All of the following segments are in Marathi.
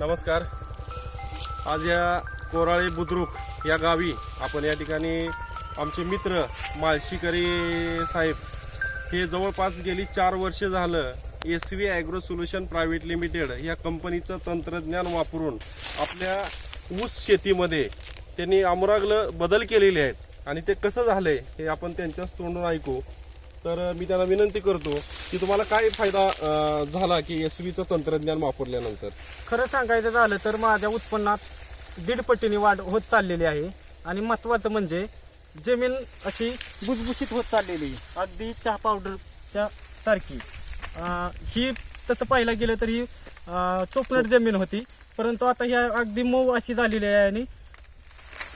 नमस्कार. आज या कोराळे बुद्रुक या गावी आपण या ठिकाणी आमचे मित्र माळशीकरी साहेब हे जवळपास गेली चार वर्ष झालं S V agro solution private limited या कंपनीचं तंत्रज्ञान वापरून आपल्या ऊस शेतीमध्ये त्यांनी आमरागलं बदल केलेले आहेत. आणि ते कसं झालंय हे आपण त्यांच्याच तोंडून ऐकू. तर मी त्यांना विनंती करतो की तुम्हाला काय फायदा झाला की एस व्हीचं तंत्रज्ञान वापरल्यानंतर? खरं सांगायचं झालं तर माझ्या उत्पन्नात दीड पटीने वाढ होत चाललेली आहे. आणि महत्त्वाचं म्हणजे जमीन अशी भुसभुशीत होत चाललेली आहे. अगदी चहा पावडरच्या सारखी. अं, ही तसं पाहायला गेलं तर ही अं, चोपनट जमीन होती. परंतु आता ही अगदी मऊ अशी झालेली आहे आणि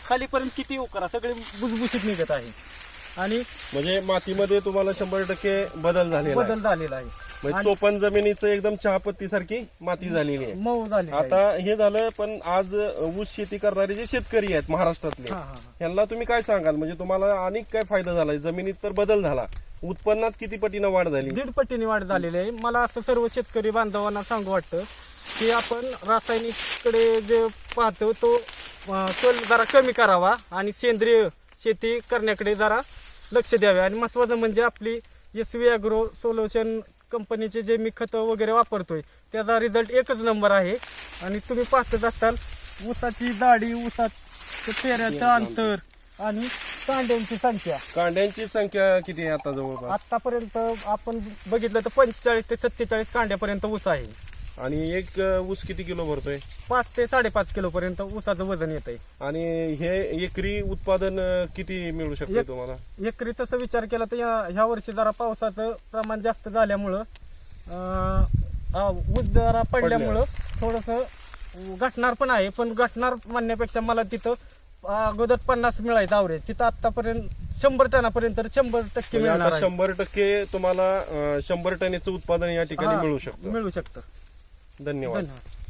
खालीपर्यंत किती करा सगळे भुसभुशीत निघत आहे. आणि म्हणजे मातीमध्ये तुम्हाला शंभर टक्के बदल झालेला आहे. बदल झालेला आहे. म्हणजे चोपन जमिनीचं एकदम चहापत्ती सारखी माती झालेली आहे. मऊ आहे. आता हे झालं पण आज ऊस शेती करणारे जे शेतकरी आहेत महाराष्ट्रातले हा, हा, हा. यांना तुम्ही काय सांगाल? म्हणजे तुम्हाला आणि काय फायदा झालाय? जमिनीत तर बदल झाला. उत्पन्नात किती पटीनं वाढ झाली? दीड पटीने वाढ झालेली आहे. मला असं सर्व शेतकरी बांधवांना सांगू वाटतं की आपण रासायनिककडे जे पाहतो तो अं, कल जरा कमी करावा आणि सेंद्रिय शेती करण्याकडे जरा लक्ष द्यावे. आणि महत्वाचं म्हणजे आपली एस व्ही अॅग्रो सोल्युशन कंपनीचे जे मी खतं वगैरे वापरतोय त्याचा रिझल्ट एकच नंबर आहे. आणि तुम्ही पाहतच असाल ऊसाची दाढी ऊसाचं पेऱ्याचं अंतर आणि कांड्यांची संख्या. कांड्यांची संख्या किती आहे आता जवळपास? आतापर्यंत आपण बघितलं तर पंचेचाळीस ते सत्तेचाळीस कांड्यापर्यंत ऊस आहे. आणि एक ऊस किती किलो भरतोय? पाच ते साडेपाच किलो पर्यंत ऊसाचं वजन येत आहे आणि हे एकरी उत्पादन किती मिळू शकतं एक- तुम्हाला? एकरी तसं विचार केला तर या- ह्या वर्षी जरा पावसाचं प्रमाण जास्त झाल्यामुळं अं, आ, ऊस जरा पडल्यामुळं थोडस घटणार पण आहे पण घटणार म्हणण्यापेक्षा मला तिथं अगोदर पन्नास मिळायचं आवरेज तिथं आतापर्यंत शंभर टनापर्यंत शंभर टक्के म्हणजे मिळणार आता आहे. शंभर टक्के तुम्हाला अं, शंभर टनेचं उत्पादन या ठिकाणी हा, मिळू शकतं. मिळू शकतं. धन्यवाद. धन्यवाद.